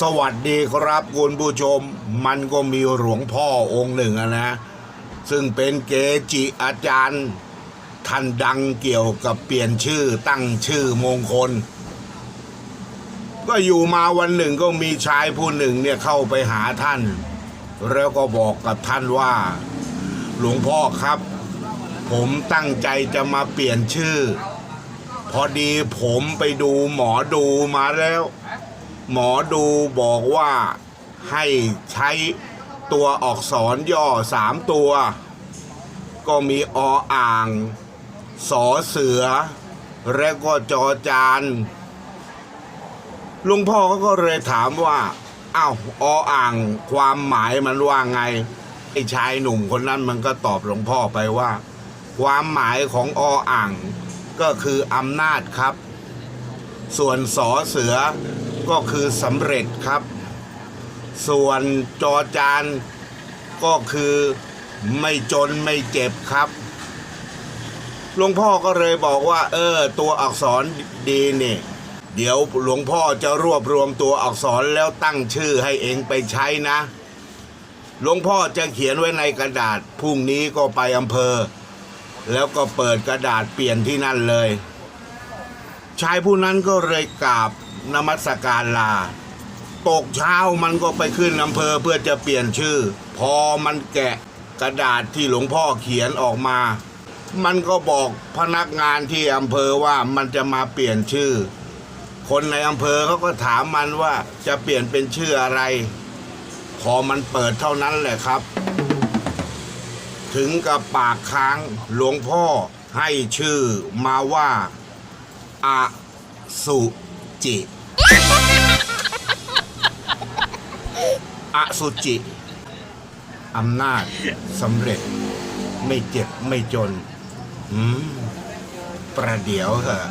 สวัสดีครับคุณผู้ชม มันก็มีหลวงพ่อองค์หนึ่งนะ ซึ่งเป็นเกจิอาจารย์ท่านดังเกี่ยวกับเปลี่ยนชื่อตั้งชื่อมงคล ก็อยู่มาวันหนึ่งก็มีชายผู้หนึ่งเนี่ยเข้าไปหาท่าน แล้วก็บอกกับท่านว่า หลวงพ่อครับ ผมตั้งใจจะมาเปลี่ยนชื่อ พอดีผมไปดูหมอดูมาแล้ว หมอดูบอกว่าให้ใช้ตัวอักษรย่อสามตัว ก็มีออ่าง สอเสือ และก็จอจานลุงพ่อก็เลยถามว่าอ้าวออ่างความหมายมันว่าไงไอ้ชายหนุ่มคนนั้นมันก็ตอบหลวงพ่อไปว่า ความหมายของออ่างก็คืออำนาจครับ ส่วนสอเสือ ก็คือสำเร็จครับ ส่วนจอจานก็คือไม่จนไม่เจ็บครับหลวงพ่อก็เลยบอกว่า เออ ตัวอักษรดีนี่ เดี๋ยวหลวงพ่อจะรวบรวมตัวอักษรแล้วตั้งชื่อให้เองไปใช้นะ หลวงพ่อจะเขียนไว้ในกระดาษพรุ่งนี้ก็ไปอำเภอ แล้วก็เปิดกระดาษเปลี่ยนที่นั่นเลย ชายผู้นั้นก็เลยกราบนมัสการลา ตกเช้ามันก็ไปขึ้นอำเภอเพื่อจะเปลี่ยนชื่อ พอมันแกะกระดาษที่หลวงพ่อเขียนออกมา มันก็บอกพนักงานที่อำเภอว่ามันจะมาเปลี่ยนชื่อ คนในอำเภอเขาก็ถามมันว่าจะเปลี่ยนเป็นชื่ออะไร พอมันเปิดเท่านั้นแหละครับ ถึงกับปากค้างหลวงพ่อให้ชื่อมาว่า อาสุจิอสุจิ อำนาจสำเร็จ ไม่เจ็บไม่จน อืม ประเดี๋ยวเถอะ